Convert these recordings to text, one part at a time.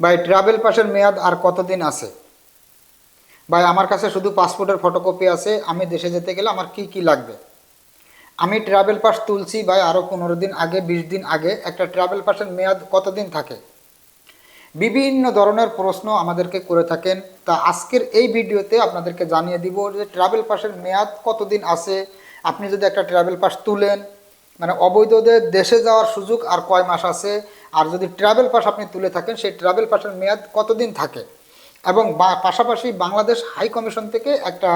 ভাই ট্রাভেল পাসের মেয়াদ আর কতদিন আছে? ভাই, আমার কাছে শুধু পাসপোর্টের ফটোকপি আছে। আমি দেশে যেতে গেলে আমার কি কি লাগবে? আমি ট্রাভেল পাস তুলছি ভাই আরও পনেরো দিন আগে, বিশ দিন আগে। একটা ট্রাভেল পাসের মেয়াদ কতদিন থাকে? বিভিন্ন ধরনের প্রশ্ন আমাদেরকে করে থাকেন। তা আজকের এই ভিডিওতে আপনাদেরকে জানিয়ে দিব যে ট্রাভেল পাসের মেয়াদ কতদিন আছে। আপনি যদি একটা ট্রাভেল পাস তুলেন মানে অবৈধদের দেশে যাওয়ার সুযোগ আর কয় মাস আছে আর যদি ট্রাভেল পাস আপনি তুলে থাকেন, সেই ট্রাভেল পাসের মেয়াদ কতদিন থাকে? এবং পাশাপাশি বাংলাদেশ হাই কমিশন থেকে একটা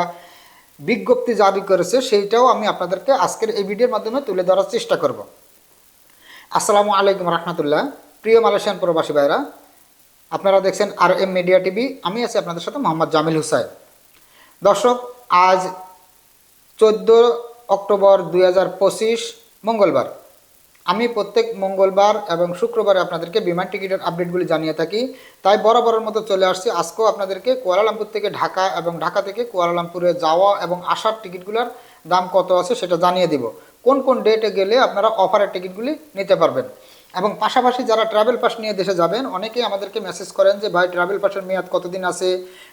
বিজ্ঞপ্তি জারি করেছে, সেইটাও আমি আপনাদেরকে আজকের এই ভিডিওর মাধ্যমে তুলে ধরার চেষ্টা করব। আসসালামু আলাইকুম রহমতুল্লাহ। প্রিয় মালয়েশিয়ান প্রবাসী ভাইরা আপনারা দেখছেন আর এম মিডিয়া টিভি আমি আছি আপনাদের সাথে মোহাম্মদ জামিল হুসাইন। দর্শক, আজ চোদ্দ অক্টোবর দু হাজার পঁচিশ মঙ্গলবার। আমি প্রত্যেক মঙ্গলবার এবং শুক্রবারে আপনাদেরকে বিমান টিকিটের আপডেটগুলি জানিয়ে থাকি। তাই বরাবরের মতো চলে আসছি। আজকেও আপনাদেরকে কুয়ালালামপুর থেকে ঢাকা এবং ঢাকা থেকে কুয়ালালামপুরে যাওয়া এবং আসার টিকিটগুলোর দাম কত আছে সেটা জানিয়ে দিব। কোন কোন ডেটে গেলে আপনারা অফারের টিকিটগুলি নিতে পারবেন। এবং পাশাপাশি যারা ট্রাভেল পাস নিয়ে দেশে যাবেন, অনেকেই আমাদেরকে মেসেজ করেন যে, ভাই ট্রাভেল পাসের মেয়াদ কতদিন আছে?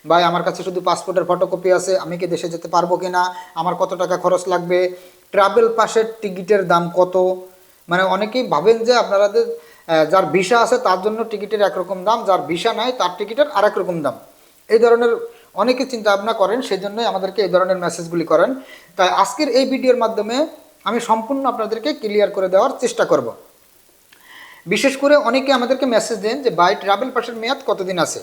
ভাই, আমার কাছে শুধু পাসপোর্টের ফটোকপি আছে, আমি কি দেশে যেতে পারব কি না আমার কত টাকা খরচ লাগবে? ট্রাভেল পাসের টিকিটের দাম কত? মানে অনেকেই ভাবেন যে আপনাদের আহ, যার ভিসা আছে তার জন্য টিকিটের একরকম দাম যার ভিসা নাই তার টিকিটের আরেক রকম দাম। এই ধরনের অনেকে চিন্তা ভাবনা করেন সেই জন্যই আমাদেরকে এই ধরনের মেসেজগুলি করেন। তাই আজকের এই ভিডিওর মাধ্যমে আমি সম্পূর্ণ আপনাদেরকে ক্লিয়ার করে দেওয়ার চেষ্টা করব। বিশেষ করে অনেকে আমাদেরকে মেসেজ দেন যে বাই ট্রাভেল পাসের মেয়াদ কতদিন আছে?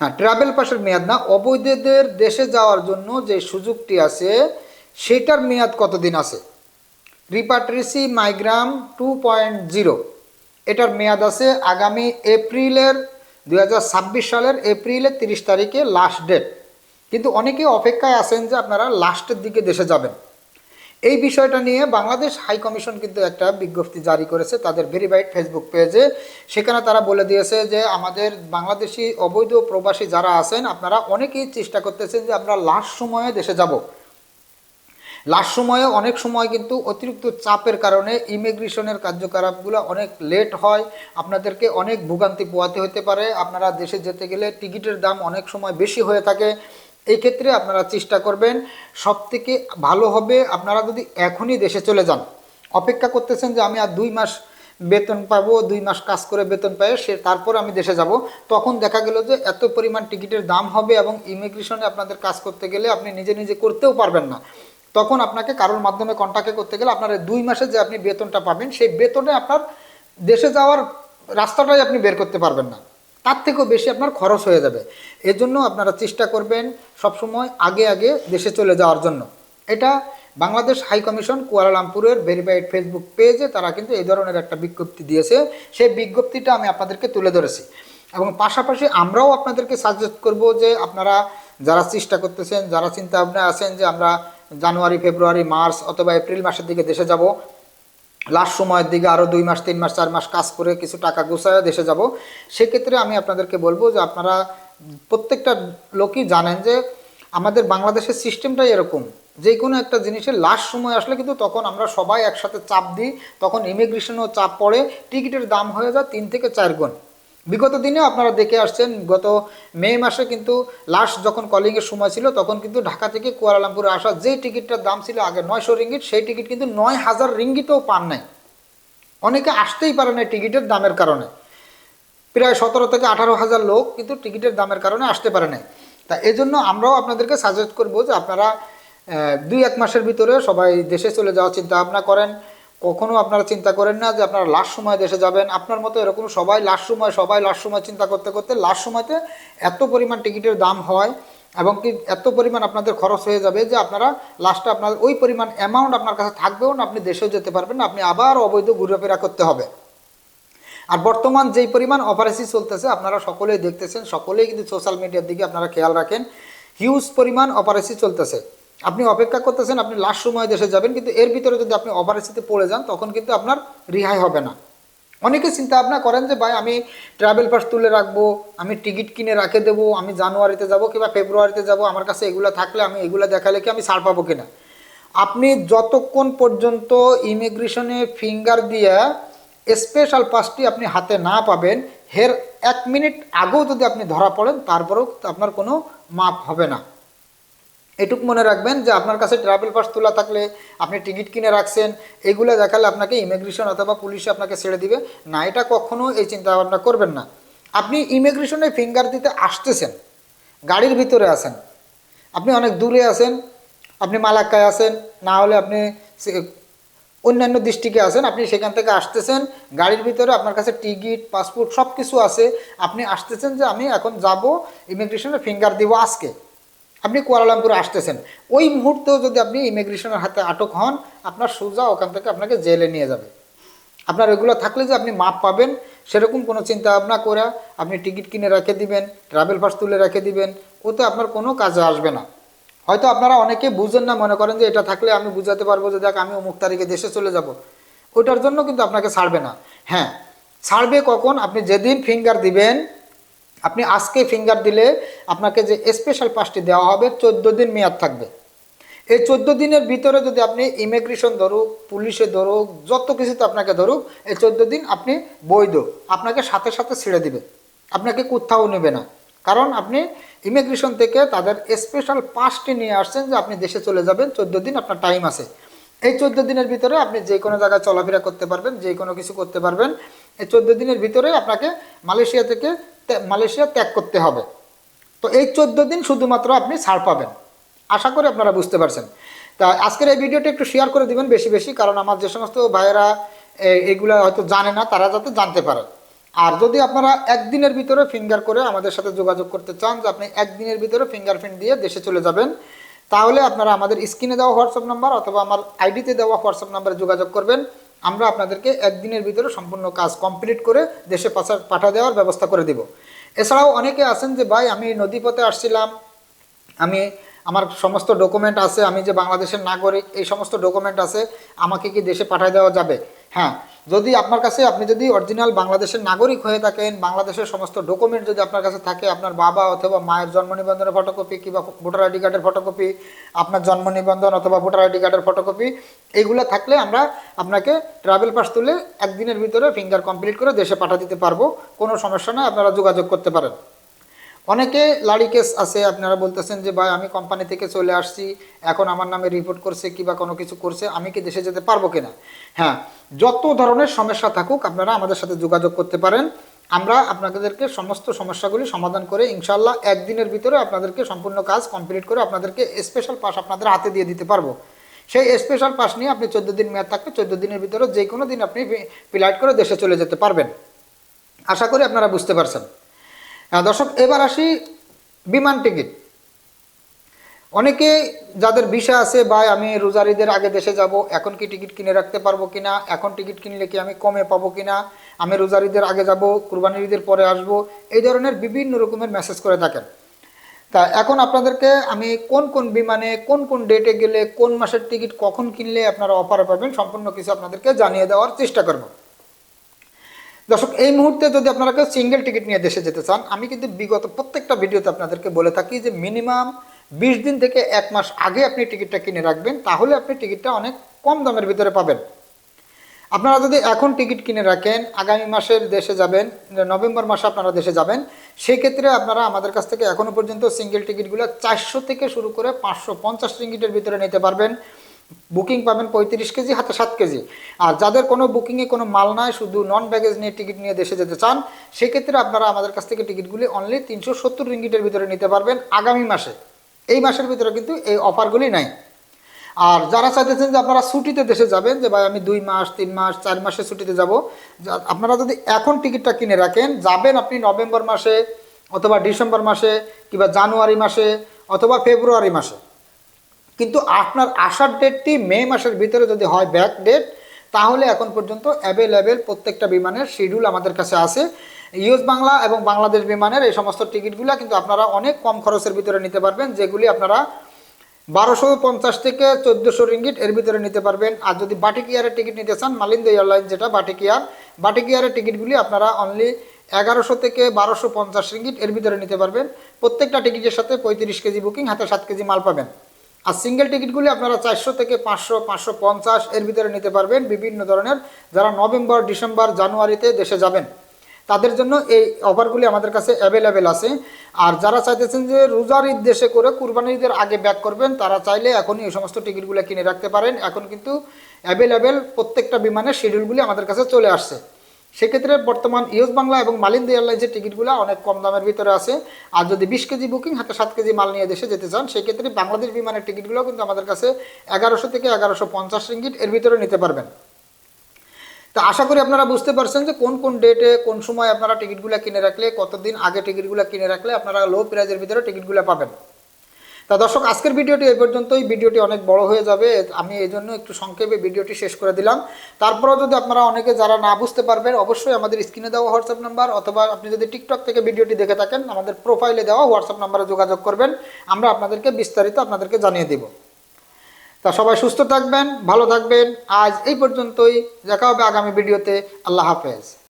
হ্যাঁ ট্রাভেল পাসের মেয়াদ না অবৈধদের দেশে যাওয়ার জন্য যে সুযোগটি আছে সেটার মেয়াদ কতদিন আছে? রিপাট্রিসি মাইগ্রাম টু পয়েন্ট জিরো। এটার মেয়াদ আছে আগামী এপ্রিলের, দুই হাজার ছাব্বিশ সালের এপ্রিলের তিরিশ তারিখে লাস্ট ডেট কিন্তু অনেকে অপেক্ষায় আছেন যে আপনারা লাস্টের দিকে দেশে যাবেন। এই বিষয়টা নিয়ে বাংলাদেশ হাই কমিশন কিন্তু একটা বিজ্ঞপ্তি জারি করেছে তাদের ভেরিফাইড ফেসবুক পেজে। সেখানে তারা বলে দিয়েছে যে আমাদের বাংলাদেশি অবৈধ প্রবাসী যারা আছেন, আপনারা অনেকেই চেষ্টা করতেছেন যে আমরা লাস্ট সময়ে দেশে যাব। লাস্ট সময়ে অনেক সময় কিন্তু অতিরিক্ত চাপের কারণে ইমিগ্রেশনের কার্যকলাপগুলো অনেক লেট হয়। আপনাদেরকে অনেক ভোগান্তি পোয়াতে হতে পারে। আপনারা দেশে যেতে গেলে টিকিটের দাম অনেক সময় বেশি হয়ে থাকে। এই ক্ষেত্রে আপনারা চেষ্টা করবেন সব থেকে ভালো হবে আপনারা যদি এখনই দেশে চলে যান। অপেক্ষা করতেছেন যে আমি আর দুই মাস বেতন পাবো, দুই মাস কাজ করে বেতন পাই সে তারপর আমি দেশে যাব। তখন দেখা গেল যে এত পরিমাণ টিকিটের দাম হবে এবং ইমিগ্রেশনে আপনাদের কাজ করতে গেলে আপনি নিজে নিজে করতেও পারবেন না। তখন আপনাকে কারোর মাধ্যমে কন্ট্যাক্টে করতে গেলে আপনার দুই মাসে যে আপনি বেতনটা পাবেন, সেই বেতনে আপনার দেশে যাওয়ার রাস্তাটাই আপনি বের করতে পারবেন না। তার থেকেও বেশি আপনার খরচ হয়ে যাবে। এজন্য আপনারা চেষ্টা করবেন সবসময় আগে আগে দেশে চলে যাওয়ার জন্য। এটা বাংলাদেশ হাই কমিশন কুয়ালালামপুরের ভেরিফাইড ফেসবুক পেজে তারা কিন্তু এই ধরনের একটা বিজ্ঞপ্তি দিয়েছে। সেই বিজ্ঞপ্তিটা আমি আপনাদেরকে তুলে ধরেছি। এবং পাশাপাশি আমরাও আপনাদেরকে সাজেস্ট করব যে আপনারা যারা চেষ্টা করতেছেন, যারা চিন্তা ভাবনা আছেন যে আমরা জানুয়ারি, ফেব্রুয়ারি, মার্চ অথবা এপ্রিল মাসের দিকে দেশে যাব। লাস্ট সময়ের দিকে আরও দুই মাস, তিন মাস, চার মাস কাজ করে কিছু টাকা গুছায় দেশে যাব। সেক্ষেত্রে আমি আপনাদেরকে বলব যে আপনারা প্রত্যেকটা লোকই জানেন যে আমাদের বাংলাদেশের সিস্টেমটাই এরকম। যে কোনো একটা জিনিসের লাস্ট সময় আসলে কিন্তু তখন আমরা সবাই একসাথে চাপ দিই, তখন ইমিগ্রেশনও চাপ পড়ে, টিকিটের দাম হয়ে যায় তিন থেকে চার গুণ। বিগত দিনে আপনারা দেখে আসছেন, গত মে মাসে কিন্তু লাস্ট যখন কলিংয়ের সময় ছিল, তখন কিন্তু ঢাকা থেকে কুয়ালালামপুরে আসা যেই টিকিটটার দাম ছিল আগে নয়শো রিঙ্গিট সেই টিকিট কিন্তু নয় হাজার রিঙ্গিটও পান নাই। অনেকে আসতেই পারে না টিকিটের দামের কারণে। প্রায় সতেরো থেকে আঠারো হাজার লোক কিন্তু টিকিটের দামের কারণে আসতে পারে নাই। তা এই জন্য আমরাও আপনাদেরকে সাজেস্ট করব যে আপনারা দুই এক মাসের ভিতরে সবাই দেশে চলে যাওয়ার চিন্তা ভাবনা করেন। কখনো আপনারা চিন্তা করেন না যে আপনারা লাস্ট সময় দেশে যাবেন? আপনার মতো এরকম সবাই লাস্ট সময়, সবাই লাস্ট সময় চিন্তা করতে করতে লাস্ট সময়তে এত পরিমাণ টিকিটের দাম হয় এবং কি এত পরিমাণ আপনাদের খরচ হয়ে যাবে যে আপনারা লাস্টে আপনার, ওই পরিমাণ অ্যামাউন্ট আপনার কাছে থাকবেও না, আপনি দেশেও যেতে পারবেন না, আপনি আবার অবৈধ ঘুরেফেরা করতে হবে। আর বর্তমান যেই পরিমাণ অপারেশন চলতেছে, আপনারা সকলেই দেখতেছেন, সকলেই কিন্তু সোশ্যাল মিডিয়ার দিকে আপনারা খেয়াল রাখেন হিউজ পরিমাণ অপারেশন চলতেছে। আপনি অপেক্ষা করতেছেন, আপনি লাস্ট সময় দেশে যাবেন, কিন্তু এর ভিতরে যদি আপনি অপারেশিতে পড়ে যান, তখন কিন্তু আপনার রেহাই হবে না। অনেকে চিন্তা ভাবনা করেন যে, ভাই, আমি ট্রাভেল পাস তুলে রাখব, আমি টিকিট কিনে রাখে দেবো, আমি জানুয়ারিতে যাব কিংবা ফেব্রুয়ারিতে যাব, আমার কাছে এগুলো থাকলে আমি এগুলো দেখালে কি আমি ছাড় পাবো কিনা? আপনি যতক্ষণ পর্যন্ত ইমিগ্রেশনে ফিঙ্গার দিয়ে স্পেশাল পাসটি আপনি হাতে না পাবেন, হের এক মিনিট আগেও যদি আপনি ধরা পড়েন, তারপরেও আপনার কোনো মাপ হবে না। এটুক মনে রাখবেন যে আপনার কাছে ট্রাভেল পাস তোলা থাকলে আপনি টিকিট কিনে রাখছেন, এগুলো দেখালে আপনাকে ইমিগ্রেশন অথবা পুলিশে আপনাকে ছেড়ে দিবে। না, এটা কখনো এই চিন্তা ভাবনা করবেন না। আপনি ইমিগ্রেশনে ফিঙ্গার দিতে আসতেছেন, গাড়ির ভিতরে আছেন। আপনি অনেক দূরে আছেন, আপনি মালাক্কায় আছেন, না হলে আপনি অন্যান্য ডিস্ট্রিক্টে আছেন, আপনি সেখান থেকে আসতেছেন, গাড়ির ভিতরে আপনার কাছে টিকিট পাসপোর্ট সব কিছু আছে। আপনি আসতেছেন যে আমি এখন যাব ইমিগ্রেশনে ফিঙ্গার দিব আজকে। আপনি কুয়ালালামপুরে আসতেছেন। ওই মুহূর্তেও যদি আপনি ইমিগ্রেশনের হাতে আটক হন, আপনার সোজা ওখান থেকে আপনাকে জেলে নিয়ে যাবে। আপনার এগুলো থাকলে যে আপনি মাপ পাবেন, সেরকম কোনো চিন্তা ভাবনা করে আপনি টিকিট কিনে রেখে দিবেন ট্রাভেল পাস তুলে রেখে দিবেন, ওতে আপনার কোনো কাজে আসবে না। হয়তো আপনারা অনেকে বুঝেন না, মনে করেন যে এটা থাকলে আমি বুঝাতে পারব যে দেখ, আমি অমুক তারিখে দেশে চলে যাব। ওইটার জন্য কিন্তু আপনাকে ছাড়বে না। হ্যাঁ ছাড়বে কখন? আপনি যেদিন ফিঙ্গার দিবেন আপনি আজকে ফিঙ্গার দিলে আপনাকে যে স্পেশাল পাসটি দেওয়া হবে, চোদ্দ দিন মেয়াদ থাকবে। এই চোদ্দ দিনের ভিতরে যদি আপনি ইমিগ্রেশন ধরুক, পুলিশে ধরুক, যত কিছুতে আপনাকে ধরুক, এই চোদ্দ দিন আপনি বৈধ। আপনাকে সাথে সাথে ছেড়ে দিবে। আপনাকে কোথাও নেবে না। কারণ আপনি ইমিগ্রেশন থেকে তাদের স্পেশাল পাসটি নিয়ে আসছেন যে আপনি দেশে চলে যাবেন, চোদ্দ দিন আপনার টাইম আছে। এই চোদ্দ দিনের ভিতরে আপনি যে কোনো জায়গায় চলাফেরা করতে পারবেন, যে কোনো কিছু করতে পারবেন। এই চোদ্দ দিনের ভিতরে আপনাকে মালয়েশিয়া থেকে মালয়েশিয়া ত্যাগ করতে হবে। তো এই চোদ্দ দিন শুধুমাত্র আপনি ছাড় পাবেন। আশা করি আপনারা বুঝতে পারছেন। তা আজকের এই ভিডিওটা একটু শেয়ার করে দিবেন বেশি বেশি, কারণ আমার যে সমস্ত ভাইয়েরা এগুলা হয়তো জানে না, তারা যাতে জানতে পারে। আর যদি আপনারা একদিনের ভিতরে ফিঙ্গার করে আমাদের সাথে যোগাযোগ করতে চান, যে আপনি একদিনের ভিতরে ফিঙ্গারপ্রিন্ট দিয়ে দেশে চলে যাবেন, তাহলে আপনারা আমাদের স্ক্রিনে দেওয়া হোয়াটসঅ্যাপ নাম্বার অথবা আমার আইডিতে দেওয়া হোয়াটসঅ্যাপ নাম্বারে যোগাযোগ করবেন। আমরা আপনাদেরকে একদিনের ভিতরে সম্পূর্ণ কাজ কমপ্লিট করে দেশে পাচার পাঠা দেওয়ার ব্যবস্থা করে দেব। এছাড়াও অনেকে আছেন যে, ভাই, আমি নদীপথে আসছিলাম, আমি, আমার সমস্ত ডকুমেন্ট আছে, আমি যে বাংলাদেশের নাগরিক, এই সমস্ত ডকুমেন্ট আছে, আমাকে কি দেশে পাঠায় দেওয়া যাবে? হ্যাঁ যদি আপনার কাছে আপনি যদি অরিজিনাল বাংলাদেশের নাগরিক হয়ে থাকেন, বাংলাদেশের সমস্ত ডকুমেন্ট যদি আপনার কাছে থাকে, আপনার বাবা অথবা মায়ের জন্ম নিবন্ধনের ফটোকপি কিংবা ভোটার আইডি কার্ডের ফটোকপি আপনার জন্ম নিবন্ধন অথবা ভোটার আইডি কার্ডের ফটোকপি এইগুলো থাকলে আমরা আপনাকে ট্রাভেল পাস তুলে একদিনের ভিতরে ফিঙ্গার কমপ্লিট করে দেশে পাঠা দিতে পারব। কোনো সমস্যা নয় আপনারা যোগাযোগ করতে পারেন। অনেকে লাড়ি কেস আছে, আপনারা বলতেছেন যে, ভাই, আমি কোম্পানি থেকে চলে আসছি, এখন আমার নামে রিপোর্ট করছে কিংবা কোনো কিছু করছে, আমি কি দেশে যেতে পারব কিনা হ্যাঁ যত ধরনের সমস্যা থাকুক, আপনারা আমাদের সাথে যোগাযোগ করতে পারেন। আমরা আপনাদেরকে সমস্ত সমস্যাগুলি সমাধান করে ইনশাল্লাহ একদিনের ভিতরে আপনাদেরকে সম্পূর্ণ কাজ কমপ্লিট করে আপনাদেরকে স্পেশাল পাস আপনাদের হাতে দিয়ে দিতে পারব। সেই স্পেশাল পাস নিয়ে আপনি চোদ্দ দিন মেয়াদ থাকবে চোদ্দ দিনের ভিতরে যে কোনো দিন আপনি ফ্লাইট করে দেশে চলে যেতে পারবেন। আশা করি আপনারা বুঝতে পারছেন। দর্শক, এবার আসি বিমান টিকিট। অনেকে যাদের ভিসা আছে বা আমি রোজারিদের আগে দেশে যাব, এখন কি টিকিট কিনে রাখতে পারব কিনা, এখন টিকিট কিনলে কি আমি কমে পাবো কিনা, আমি রোজারিদের আগে যাব কুরবানির ঈদের পরে আসব, এই ধরনের বিভিন্ন রকমের মেসেজ করে থাকেন। তা এখন আপনাদেরকে আমি কোন কোন বিমানে, কোন কোন ডেটে গেলে, কোন মাসের টিকিট কখন কিনলে আপনারা অফার পাবেন, সম্পূর্ণ কিছু আপনাদেরকে জানিয়ে দেওয়ার চেষ্টা করব। দর্শক, এই মুহূর্তে যদি আপনারা কেউ সিঙ্গেল টিকিট নিয়ে দেশে যেতে চান, আমি কিন্তু বিগত প্রত্যেকটা ভিডিওতে আপনাদেরকে বলে থাকি যে মিনিমাম বিশ দিন থেকে এক মাস আগে আপনি টিকিটটা কিনে রাখবেন, তাহলে আপনি টিকিটটা অনেক কম দামের ভিতরে পাবেন। আপনারা যদি এখন টিকিট কিনে রাখেন, আগামী মাসের দেশে যাবেন, নভেম্বর মাসে আপনারা দেশে যাবেন সেই ক্ষেত্রে আপনারা আমাদের কাছ থেকে এখনও পর্যন্ত সিঙ্গেল টিকিটগুলো চারশো থেকে শুরু করে পাঁচশো পঞ্চাশ টিকিটের ভিতরে নিতে পারবেন। বুকিং পাবেন পঁয়ত্রিশ কেজি, হাতে সাত কেজি। আর যাদের কোনো বুকিংয়ে কোনো মাল নাই, শুধু নন ব্যাগেজ নিয়ে টিকিট নিয়ে দেশে যেতে চান, সেক্ষেত্রে আপনারা আমাদের কাছ থেকে টিকিটগুলি অনলি তিনশো সত্তর রিঙ্গিটের ভিতরে নিতে পারবেন আগামী মাসে। এই মাসের ভিতরে কিন্তু এই অফারগুলি নাই। আর যারা চাইতেছেন যে আপনারা ছুটিতে দেশে যাবেন, যে ভাই আমি দুই মাস, তিন মাস, চার মাসে ছুটিতে যাব আপনারা যদি এখন টিকিটটা কিনে রাখেন, যাবেন আপনি নভেম্বর মাসে অথবা ডিসেম্বর মাসে কিংবা জানুয়ারি মাসে অথবা ফেব্রুয়ারি মাসে কিন্তু আপনার আসার ডেটটি মে মাসের ভিতরে যদি হয় ব্যাক ডেট তাহলে এখন পর্যন্ত অ্যাভেলেবেল প্রত্যেকটা বিমানের শিডিউল আমাদের কাছে আছে। ইউএস বাংলা এবং বাংলাদেশ বিমানের এই সমস্ত টিকিটগুলো কিন্তু আপনারা অনেক কম খরচের ভিতরে নিতে পারবেন, যেগুলি আপনারা বারোশো পঞ্চাশ থেকে চোদ্দোশো রিঙ্গিট এর ভিতরে নিতে পারবেন। আর যদি বাটিক ইয়ারের টিকিট নিতে চান, মালিন্দ এয়ারলাইন যেটা বাটিক ইয়ার বাটিক ইয়ারের টিকিটগুলি আপনারা অনলি এগারোশো থেকে বারোশো পঞ্চাশ রিঙ্গিট এর ভিতরে নিতে পারবেন। প্রত্যেকটা টিকিটের সাথে পঁয়ত্রিশ কেজি বুকিং হাতে সাত কেজি মাল পাবেন। আর সিঙ্গেল টিকিটগুলি আপনারা চারশো থেকে পাঁচশো পাঁচশো পঞ্চাশ এর ভিতরে নিতে পারবেন বিভিন্ন ধরনের যারা নভেম্বর, ডিসেম্বর, জানুয়ারিতে দেশে যাবেন। তাদের জন্য এই অফারগুলি আমাদের কাছে অ্যাভেলেবেল আছে। আর যারা চাইতেছেন যে রোজার ঈদ দেশে করে কুরবানির ঈদের আগে ব্যাক করবেন, তারা চাইলে এখনই এই সমস্ত টিকিটগুলো কিনে রাখতে পারেন। এখন কিন্তু অ্যাভেলেবেল প্রত্যেকটা বিমানের শিডিউলগুলি আমাদের কাছে চলে আসছে। সেক্ষেত্রে বর্তমান ইউএস বাংলা এবং মালিন্দ এয়ারলাইন্সের টিকিটগুলো অনেক কম দামের ভিতরে আছে। আর যদি বিশ কেজি বুকিং হাতে সাত কেজি মাল নিয়ে দেশে যেতে চান, সেক্ষেত্রে বাংলাদেশ বিমানের টিকিটগুলো কিন্তু আমাদের কাছে এগারোশো থেকে এগারোশো পঞ্চাশ রিঙ্গিট এর ভিতরে নিতে পারবেন। তা আশা করি আপনারা বুঝতে পারছেন যে কোন কোন ডেটে, কোন সময় আপনারা টিকিটগুলো কিনে রাখলে, কতদিন আগে টিকিটগুলো কিনে রাখলে আপনারা লো প্রাইজের ভিতরে টিকিটগুলো পাবেন। তা দর্শক, আজকের ভিডিওটি এই পর্যন্তই। ভিডিওটি অনেক বড় হয়ে যাবে। আমি এই জন্য একটু সংক্ষেপে ভিডিওটি শেষ করে দিলাম। তারপরেও যদি আপনারা অনেকে যারা না বুঝতে পারবেন, অবশ্যই আমাদের স্ক্রিনে দেওয়া হোয়াটসঅ্যাপ নাম্বার অথবা আপনি যদি টিকটক থেকে ভিডিওটি দেখে থাকেন, আমাদের প্রোফাইলে দেওয়া হোয়াটসঅ্যাপ নাম্বারে যোগাযোগ করবেন। আমরা আপনাদেরকে বিস্তারিত আপনাদেরকে জানিয়ে দেব। তা সবাই সুস্থ থাকবেন, ভালো থাকবেন। আজ এই পর্যন্তই। দেখা হবে আগামী ভিডিওতে। আল্লাহ হাফেজ।